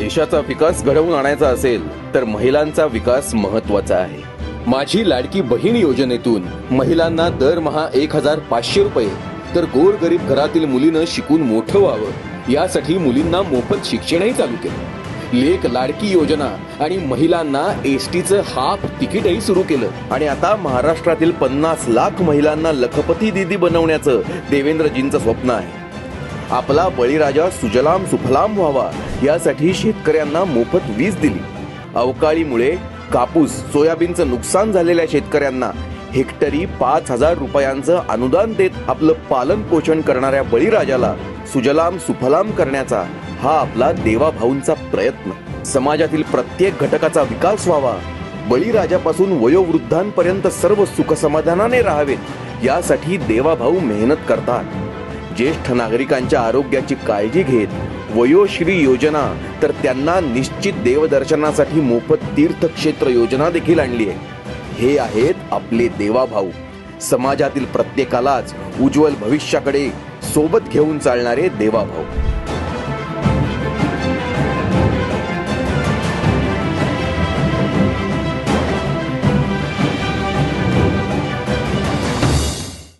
देशाचा विकास घडवून आणायचा असेल तर महिलांचा विकास महत्त्वाचा आहे. माझी लाडकी बहीण योजनेतून महिलांना दरमहा एक हजार पाचशे रुपये तर गोरगरीब घरातील मुलीनं शिकून मोठं व्हावं यासाठी मुलींना मोफत शिक्षणही चालू केलं. लेख लाडकी योजना आणि महिलांना एसटीचं हाफ तिकीटही सुरू केलं. आणि आता महाराष्ट्रातील पन्नास लाख महिलांना लखपती दिदी बनवण्याचं देवेंद्रजींचं स्वप्न आहे. आपला बळीराजा सुजलाम सुफलाम व्हावा यासाठी शेतकऱ्यांना मोफत वीज दिली. अवकाळीमुळे कापूस सोयाबीनचं नुकसान झालेल्या शेतकऱ्यांना हेक्टरी पाच हजार रुपयांचं अनुदान देत आपलं पालन पोषण करणाऱ्या बळीराजाला सुजलाम सुफलाम करण्याचा हा आपला देवाभाऊंचा प्रयत्न. समाजातील प्रत्येक घटकाचा विकास व्हावा. बळीराजापासून वयोवृद्धांपर्यंत सर्व सुखसमाधानाने राहावेत यासाठी देवाभाऊ मेहनत करतात. ज्येष्ठ नागरिकांच्या आरोग्याची काळजी घेत वयोश्री योजना तर त्यांना निश्चित देवदर्शनासाठी मोफत तीर्थक्षेत्र योजना देखील आणली आहे. हे आहेत आपले देवाभाऊ. समाजातील प्रत्येकालाच उज्ज्वल भविष्याकडे सोबत घेऊन चालणारे देवाभाऊ.